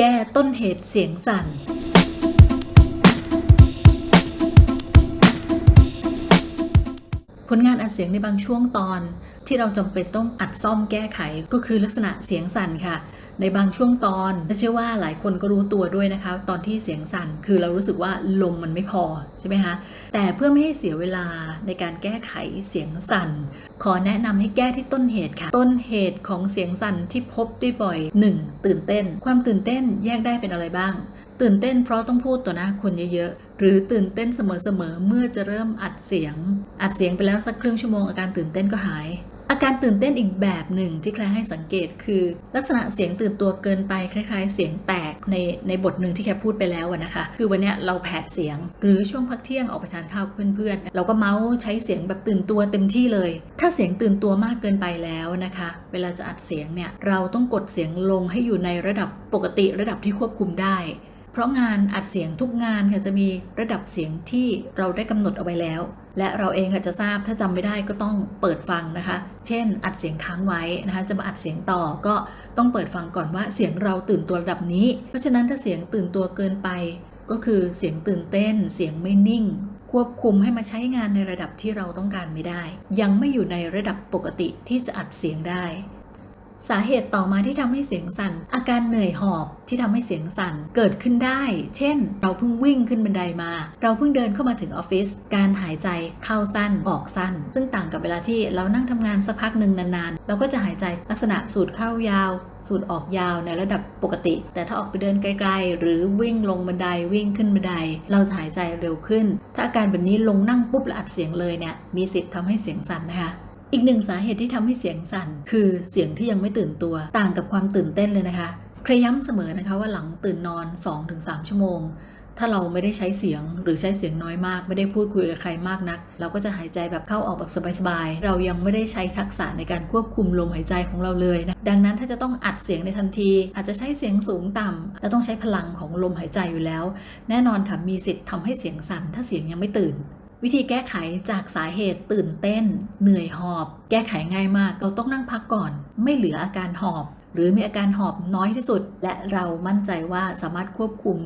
แก้ต้นเหตุเสียงสั่น ผลงานอัดเสียงในบางช่วงตอนที่เราจำเป็นต้องอัดซ่อมแก้ไขก็คือลักษณะเสียงสั่นค่ะ ในบางช่วงตอนเชื่อว่าหลายคนก็รู้ตัวด้วยนะคะ ตอนที่เสียงสั่นคือเรารู้สึกว่าลมมันไม่พอใช่ไหมคะแต่เพื่อไม่ให้เสียเวลาในการแก้ไขเสียงสั่น ขอแนะนำให้แก้ที่ต้นเหตุค่ะ ต้นเหตุของเสียงสั่นที่พบได้บ่อย 1. ตื่นเต้น ความตื่นเต้นแยกได้เป็นอะไรบ้าง ตื่นเต้นเพราะต้องพูดต่อหน้าคนเยอะๆ หรือตื่นเต้นเสมอๆเมื่อจะเริ่มอัดเสียง อัดเสียงไปแล้วสักครึ่งชั่วโมงอาการตื่นเต้นก็หาย อาการตื่นเต้นอีกแบบหนึ่งที่แคลให้สังเกตคือ ลักษณะเสียงตื่นตัวเกินไปคล้ายๆ เสียงแตกในในบทหนึ่งที่แคพูดไปแล้วนะคะ คือวันนี้เราแผดเสียง หรือช่วงพักเที่ยงออกไปทานข้าวเพื่อนๆเราก็เมาส์ใช้เสียงแบบตื่นตัวเต็มที่เลย ถ้าเสียงตื่นตัวมากเกินไปแล้วนะคะ เวลาจะอัดเสียงเนี่ยเราต้องกดเสียงลงให้อยู่ในระดับปกติระดับที่ควบคุมได้ เพราะงานอัดเสียงทุกงานค่ะจะมีระดับเสียงที่เราได้กำหนดเอาไว้แล้ว และเราเองค่ะจะทราบถ้าจำไม่ได้ก็ต้องเปิดฟังนะคะ เช่น อัดเสียงค้างไว้นะคะ จะมาอัดเสียงต่อก็ต้องเปิดฟังก่อนว่าเสียงเราตื่นตัวระดับนี้ เพราะฉะนั้นถ้าเสียงตื่นตัวเกินไป ก็คือเสียงตื่นเต้น เสียงไม่นิ่ง ควบคุมให้มาใช้งานในระดับที่เราต้องการไม่ได้ ยังไม่อยู่ในระดับปกติที่จะอัดเสียงได้ สาเหตุต่อมาที่ทำให้เสียงสั่น อาการเหนื่อยหอบที่ทำให้เสียงสั่นเกิดขึ้นได้ เช่น เราเพิ่งวิ่งขึ้นบันไดมา เราเพิ่งเดินเข้ามาถึงออฟฟิศการหายใจเข้าสั้นออกสั้น ซึ่งต่างกับเวลาที่เรานั่งทำงานสักพักหนึ่งนานๆ เราก็จะหายใจลักษณะสูดเข้ายาว สูดออกยาวในระดับปกติ แต่ถ้าออกไปเดินไกลๆ หรือวิ่งลงบันไดวิ่งขึ้นบันได เราจะหายใจเร็วขึ้น ถ้าอาการแบบนี้ลงนั่งปุ๊บแล้วอัดเสียงเลยเนี่ยมีสิทธิ์ทำให้เสียงสั่นนะคะ อีกหนึ่งสาเหตุที่ทำให้เสียงสั่น คือเสียงที่ยังไม่ตื่นตัว ต่างกับความตื่นเต้นเลยนะคะเคยย้ำเสมอนะคะว่าหลังตื่นนอน 2-3 ชั่วโมง ถ้าเราไม่ได้ใช้เสียงหรือใช้เสียงน้อยมาก ไม่ได้พูดคุยกับใครมากนัก เราก็จะหายใจแบบเข้าออกแบบสบายๆ เรายังไม่ได้ใช้ทักษะในการควบคุมลมหายใจของเราเลยนะ ดังนั้นถ้าจะต้องอัดเสียงในทันที อาจจะใช้เสียงสูงต่ำและต้องใช้พลังของลมหายใจอยู่แล้ว แน่นอนค่ะมีสิทธิ์ทำให้เสียงสั่นถ้าเสียงยังไม่ตื่น วิธีแก้ไขจากสาเหตุตื่นเต้น เหนื่อยหอบ แก้ไขง่ายมาก เราต้องนั่งพักก่อน ไม่เหลืออาการหอบ หรือมีอาการหอบน้อยที่สุด และเรามั่นใจว่าสามารถควบคุม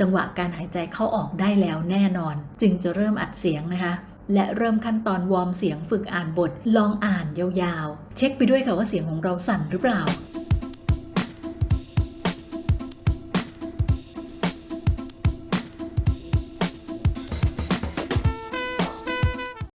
จังหวะการหายใจเข้าออกได้แล้วแน่นอน จึงจะเริ่มอัดเสียงนะคะ และเริ่มขั้นตอนวอร์มเสียงฝึกอ่านบท ลองอ่านยาวๆ เช็คไปด้วยค่ะว่าเสียงของเราสั่นหรือเปล่า